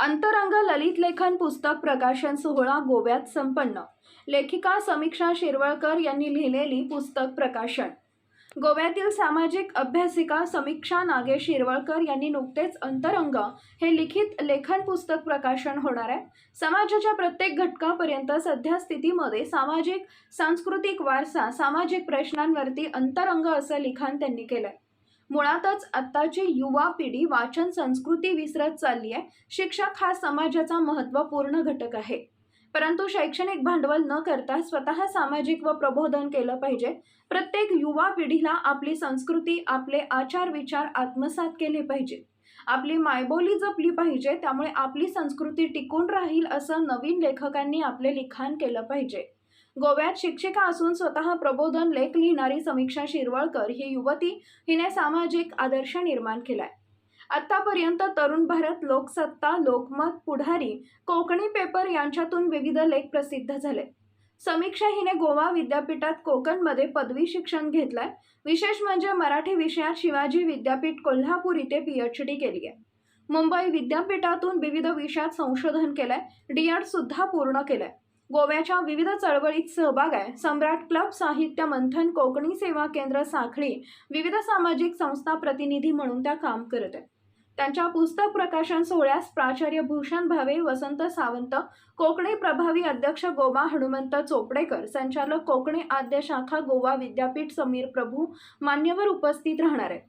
अंतरंग ललित लेखन पुस्तक प्रकाशन सोहळा गोव्यात संपन्न. लेखिका समीक्षा शिरवळकर यांनी लिहिलेली पुस्तक प्रकाशन. गोव्यातील सामाजिक अभ्यासिका समीक्षा नागेश शिरवळकर यांनी नुकतेच अंतरंग हे लिखित लेखन पुस्तक प्रकाशन होणार आहे. समाजाच्या प्रत्येक घटकापर्यंत सध्या स्थितीमध्ये सामाजिक सांस्कृतिक वारसा सामाजिक प्रश्नांवरती अंतरंग असं लिखाण त्यांनी केलं आहे मुळातच आत्ताची युवा पिढी वाचन संस्कृती विसरत चालली आहे. शिक्षक हा समाजाचा महत्त्वपूर्ण घटक आहे. परंतु शैक्षणिक भांडवल न करता स्वतः सामाजिक व प्रबोधन केलं पाहिजे. प्रत्येक युवा पिढीला आपली संस्कृती आपले आचार विचार आत्मसात केले पाहिजे. आपली मायबोली जपली पाहिजे त्यामुळे आपली संस्कृती टिकून राहील असं नवीन लेखकांनी आपले लिखाण केलं पाहिजे. गोव्यात शिक्षिका असून स्वतः प्रबोधन लेख लिहिणारी समीक्षा शिरवळकर ही युवती हिने सामाजिक आदर्श निर्माण केलाय. आतापर्यंत तरुण भारत लोकसत्ता लोकमत पुढारी कोकणी पेपर यांच्यातून विविध लेख प्रसिद्ध झाले. समीक्षा हिने गोवा विद्यापीठात कोकणमध्ये पदवी शिक्षण घेतलंय. विशेष म्हणजे मराठी विषयात शिवाजी विद्यापीठ कोल्हापूर इथे पीएच डी केली आहे. मुंबई विद्यापीठातून विविध विषयात संशोधन केलंय. डीएड सुद्धा पूर्ण केलंय. गोव्याच्या विविध चळवळीत सहभाग आहे. सम्राट क्लब साहित्य मंथन कोकणी सेवा केंद्र साखळी विविध सामाजिक संस्था प्रतिनिधी म्हणून त्या काम करत आहेत. त्यांच्या पुस्तक प्रकाशन सोहळ्यास प्राचार्य भूषण भावे वसंत सावंत कोकणी प्रभावी अध्यक्ष गोवा हनुमंत चोपडेकर संचालक कोकणी आद्य शाखा गोवा विद्यापीठ समीर प्रभू मान्यवर उपस्थित राहणार आहेत.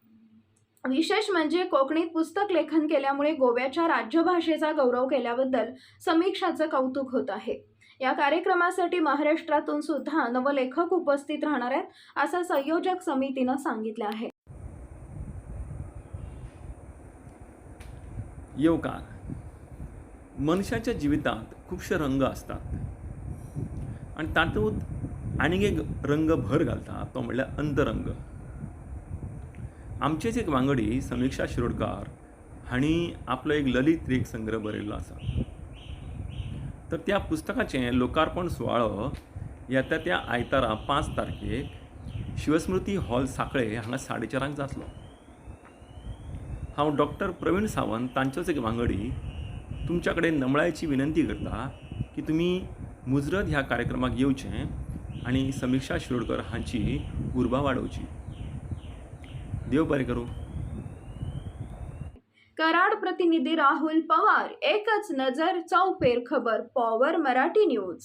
विशेष म्हणजे कोकणीत पुस्तक लेखन केल्यामुळे गोव्याच्या राज्यभाषेचा गौरव केल्याबद्दल समीक्षाचं कौतुक होत आहे. या कार्यक्रमासाठी महाराष्ट्रातून सुद्धा नवलेखक उपस्थित राहणार आहेत असं संयोजक समितीनं सांगितलं आहे. येवकार मनशाच्या जीवितात खुबशे रंग असतात. आणि तातूंत आनीक एक रंग भर घालता तो म्हणल्यार अंतरंग. आमचेच एक वांगडी समीक्षा शिरोडकार हांणी आपलो एक ललित रेख संग्रह बरयल्लो आसा. तर त्या पुस्तकाचें लोकार्पण सुवाळो येता त्या आयतारा पांच तारखेक शिवस्मृती हॉल सांखळे हांगा साडे चारांक जातलो. हांव डॉक्टर प्रवीण सावंत तांचोच एक वांगडी तुमच्या कडेन नमळायची विनंती करता की तुमी मुजरत ह्या कार्यक्रमाक येवचें आनी समीक्षा शिरोडकर हांची उर्बा वाडोवची देव बरें करूं. कराड प्रतिनिधी राहुल पवार एकच नजर चौफेर खबर पॉवर मराठी न्यूज.